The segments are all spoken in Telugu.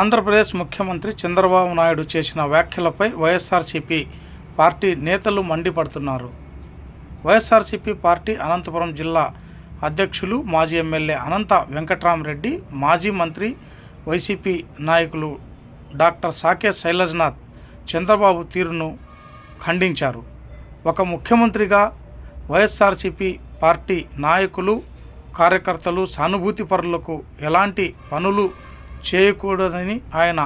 ఆంధ్రప్రదేశ్ ముఖ్యమంత్రి చంద్రబాబు నాయుడు చేసిన వ్యాఖ్యలపై వైఎస్ఆర్సీపీ పార్టీ నేతలు మండిపడుతున్నారు. వైఎస్ఆర్సీపీ పార్టీ అనంతపురం జిల్లా అధ్యక్షులు మాజీ ఎమ్మెల్యే అనంత వెంకట్రామరెడ్డి మాజీ మంత్రి వైసీపీ నాయకులు డాక్టర్ సాకే శైలజ్నాథ్ చంద్రబాబు తీరును ఖండించారు. ఒక ముఖ్యమంత్రిగా వైఎస్ఆర్సీపీ పార్టీ నాయకులు కార్యకర్తలు సానుభూతి పరులకు ఎలాంటి పనులు చేయకూడదని ఆయన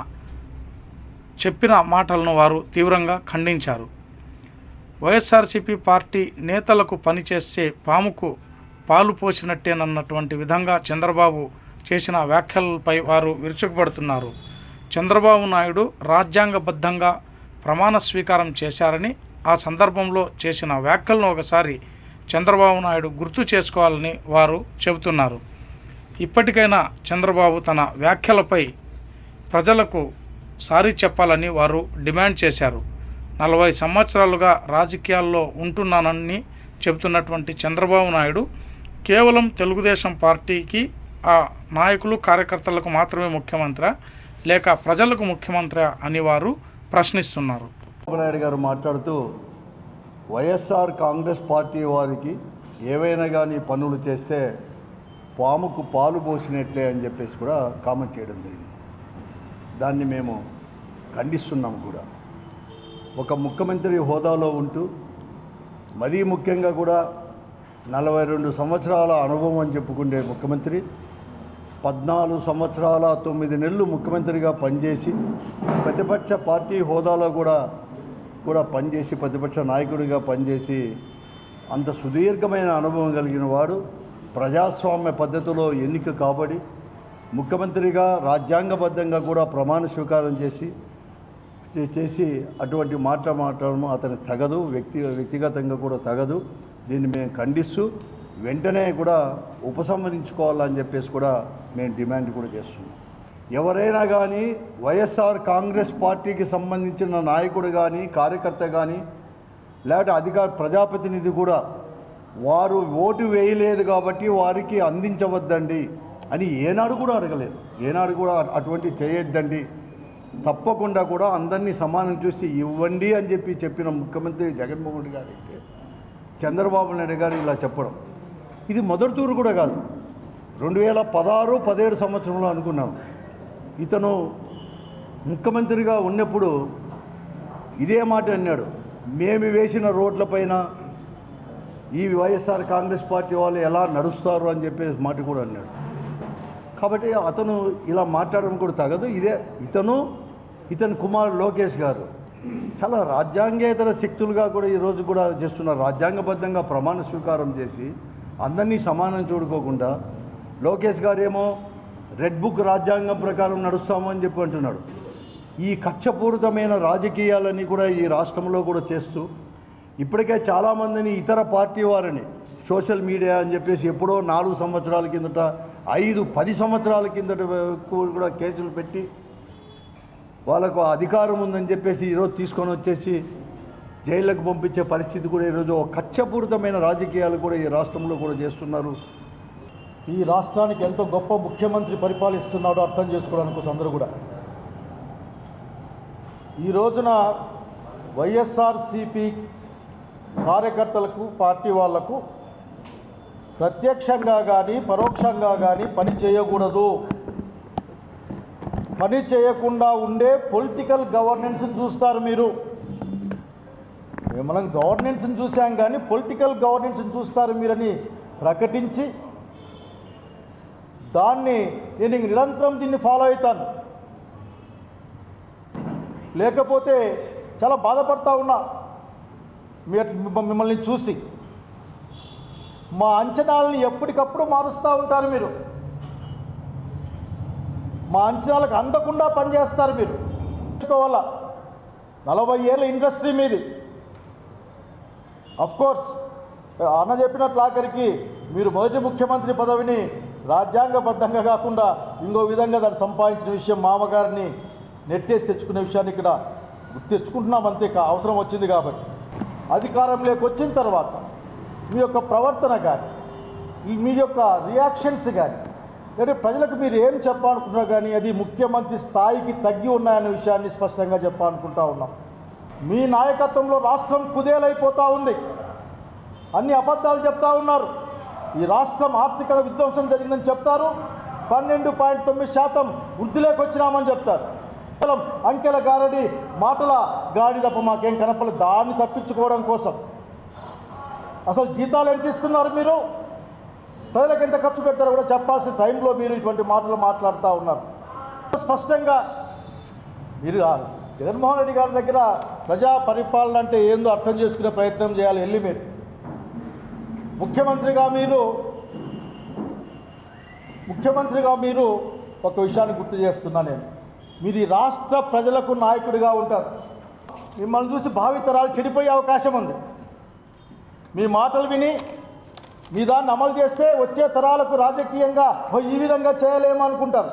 చెప్పిన మాటలను వారు తీవ్రంగా ఖండించారు. వైఎస్ఆర్సీపీ పార్టీ నేతలకు పనిచేసే పాముకు పాలు పోసినట్టేనన్నటువంటి విధంగా చంద్రబాబు చేసిన వ్యాఖ్యలపై వారు విరుచుకుపడుతున్నారు. చంద్రబాబు నాయుడు రాజ్యాంగబద్ధంగా ప్రమాణ స్వీకారం చేశారని ఆ సందర్భంలో చేసిన వ్యాఖ్యలను ఒకసారి చంద్రబాబు నాయుడు గుర్తు చేసుకోవాలని వారు చెబుతున్నారు. ఇప్పటికైనా చంద్రబాబు తన వ్యాఖ్యలపై ప్రజలకు సారీ చెప్పాలని వారు డిమాండ్ చేశారు. నలభై సంవత్సరాలుగా రాజకీయాల్లో ఉంటున్నానని చెబుతున్నటువంటి చంద్రబాబు నాయుడు కేవలం తెలుగుదేశం పార్టీకి ఆ నాయకులు కార్యకర్తలకు మాత్రమే ముఖ్యమంత్రి లేక ప్రజలకు ముఖ్యమంత్రి అని వారు ప్రశ్నిస్తున్నారు. నాయుడు గారు మాట్లాడుతూ వైఎస్ఆర్ కాంగ్రెస్ పార్టీ వారికి ఏవైనా కానీ పనులు చేస్తే పాముకు పాలు పోసినట్లే అని చెప్పేసి కూడా కామెంట్ చేయడం జరిగింది. దాన్ని మేము ఖండిస్తున్నాము కూడా. ఒక ముఖ్యమంత్రి హోదాలో ఉంటూ మరీ ముఖ్యంగా కూడా నలభై రెండు సంవత్సరాల అనుభవం అని చెప్పుకునే ముఖ్యమంత్రి పద్నాలుగు సంవత్సరాల తొమ్మిది నెలలు ముఖ్యమంత్రిగా పనిచేసి ప్రతిపక్ష పార్టీ హోదాలో కూడా కూడా పనిచేసి ప్రతిపక్ష నాయకుడిగా పనిచేసి అంత సుదీర్ఘమైన అనుభవం కలిగిన వాడు. ప్రజాస్వామ్య పద్ధతిలో ఎన్నిక కాబడి ముఖ్యమంత్రిగా రాజ్యాంగబద్ధంగా కూడా ప్రమాణ స్వీకారం చేసి చేసి అటువంటి మాట మాట్లాడడం అతని తగదు వ్యక్తి వ్యక్తిగతంగా కూడా తగదు. దీన్ని మేము ఖండిస్తూ వెంటనే కూడా ఉపసంహరించుకోవాలని చెప్పేసి కూడా మేము డిమాండ్ కూడా చేస్తున్నాం. ఎవరైనా కానీ వైఎస్ఆర్ కాంగ్రెస్ పార్టీకి సంబంధించిన నాయకుడు కానీ కార్యకర్త కానీ లేకపోతే అధికార ప్రజాప్రతినిధి కూడా వారు ఓటు వేయలేదు కాబట్టి వారికి అందించవద్దండి అని ఏనాడు కూడా అడగలేదు. ఏనాడు కూడా అటువంటి చేయొద్దండి. తప్పకుండా కూడా అందరినీ సమానం చూసి ఇవ్వండి అని చెప్పి చెప్పిన ముఖ్యమంత్రి జగన్మోహన్ రెడ్డి గారు అయితే చంద్రబాబు నాయుడు గారు ఇలా చెప్పడం. ఇది మొదటి తూరు కూడా కాదు. రెండు వేల పదహారు పదిహేడు సంవత్సరంలో అనుకున్నాను ఇతను ముఖ్యమంత్రిగా ఉన్నప్పుడు ఇదే మాట అన్నాడు. మేము వేసిన రోడ్లపైన ఈ వైఎస్ఆర్ కాంగ్రెస్ పార్టీ వాళ్ళు ఎలా నడుస్తారు అని చెప్పేసి మాట కూడా అన్నాడు. కాబట్టి అతను ఇలా మాట్లాడడం కూడా తగదు. ఇదే ఇతను ఇతని కుమారుడు లోకేష్ గారు. చాలా రాజ్యాంగేతర శక్తులుగా కూడా ఈరోజు కూడా చేస్తున్నారు రాజ్యాంగబద్ధంగా ప్రమాణ స్వీకారం చేసి అందరినీ సమానం చూడుకోకుండా లోకేష్ గారేమో రెడ్ బుక్ రాజ్యాంగం ప్రకారం నడుస్తామని చెప్పి అంటున్నాడు. ఈ కక్షపూరితమైన రాజకీయాలన్నీ కూడా ఈ రాష్ట్రంలో కూడా చేస్తూ ఇప్పటికే చాలామందిని ఇతర పార్టీ వారిని సోషల్ మీడియా అని చెప్పేసి ఎప్పుడో నాలుగు సంవత్సరాల కిందట ఐదు పది సంవత్సరాల కిందట కూడా కేసులు పెట్టి వాళ్ళకు అధికారం ఉందని చెప్పేసి ఈరోజు తీసుకొని వచ్చేసి జైళ్ళకు పంపించే పరిస్థితి కూడా ఈరోజు కక్షపూరితమైన రాజకీయాలు కూడా ఈ రాష్ట్రంలో కూడా చేస్తున్నారు. ఈ రాష్ట్రానికి ఎంతో గొప్ప ముఖ్యమంత్రి పరిపాలిస్తున్నాడో అర్థం చేసుకోవడానికి అందరూ కూడా. ఈ రోజున వైఎస్ఆర్సిపి కార్యకర్తలకు పార్టీ వాళ్ళకు ప్రత్యక్షంగా కానీ పరోక్షంగా కానీ పని చేయకూడదు. పని చేయకుండా ఉండే పొలిటికల్ గవర్నెన్స్ని చూస్తారు మీరు. మనం గవర్నెన్స్ని చూసాం కానీ పొలిటికల్ గవర్నెన్స్ని చూస్తారు మీరని ప్రకటించి దాన్ని నేను నిరంతరం దీన్ని ఫాలో అవుతాను. లేకపోతే చాలా బాధపడతా ఉన్నా. మిమ్మల్ని చూసి మా అంచనాలని ఎప్పటికప్పుడు మారుస్తూ ఉంటారు మీరు. మా అంచనాలకు అందకుండా పనిచేస్తారు మీరు. చూసుకోవాలా నలభై ఏళ్ళ ఇండస్ట్రీ మీది. కోర్స్ అన్న చెప్పినట్లు ఆఖరికి మీరు మొదటి ముఖ్యమంత్రి పదవిని రాజ్యాంగబద్ధంగా కాకుండా ఇంకో విధంగా దాన్ని సంపాదించిన విషయం మామగారిని నెట్టేసి తెచ్చుకునే విషయాన్ని ఇక్కడ తెచ్చుకుంటున్నాం అంతే కా- అవసరం వచ్చింది కాబట్టి. అధికారంలోకి వచ్చిన తర్వాత మీ యొక్క ప్రవర్తన కానీ ఈ మీ యొక్క రియాక్షన్స్ కానీ అంటే ప్రజలకు మీరు ఏం చెప్పాలనుకున్నా కానీ అది ముఖ్యమంత్రి స్థాయికి తగ్గి ఉన్నాయన్న విషయాన్ని స్పష్టంగా చెప్పాలనుకుంటా ఉన్నాం. మీ నాయకత్వంలో రాష్ట్రం కుదేలైపోతూ ఉంది. అన్ని అబద్ధాలు చెప్తా ఉన్నారు. ఈ రాష్ట్రం ఆర్థిక విధ్వంసం జరిగిందని చెప్తారు. పన్నెండు పాయింట్ తొమ్మిది శాతం వృద్ధిలోకి వచ్చినామని చెప్తారు. కేవలం అంకెల గారడి మాటల గాడి తప్ప మాకేం కనపడలేదు. దాన్ని తప్పించుకోవడం కోసం. అసలు జీతాలు ఎంత ఇస్తున్నారు మీరు? ప్రజలకు ఎంత ఖర్చు పెడతారో కూడా చెప్పాల్సిన టైంలో మీరు ఇటువంటి మాటలు మాట్లాడుతూ ఉన్నారు. స్పష్టంగా మీరు జగన్మోహన్ రెడ్డి గారి దగ్గర ప్రజా పరిపాలన అంటే ఏందో అర్థం చేసుకునే ప్రయత్నం చేయాలి వెళ్ళి మీరు. ముఖ్యమంత్రిగా మీరు ముఖ్యమంత్రిగా మీరు ఒక విషయాన్ని గుర్తు చేస్తున్నా నేను. మీరు ఈ రాష్ట్ర ప్రజలకు నాయకుడిగా ఉంటారు. మిమ్మల్ని చూసి భావితరాలు చెడిపోయే అవకాశం ఉంది. మీ మాటలు విని మీ దాన్ని అమలు చేస్తే వచ్చే తరాలకు రాజకీయంగా ఈ విధంగా చేయలేము అనుకుంటారు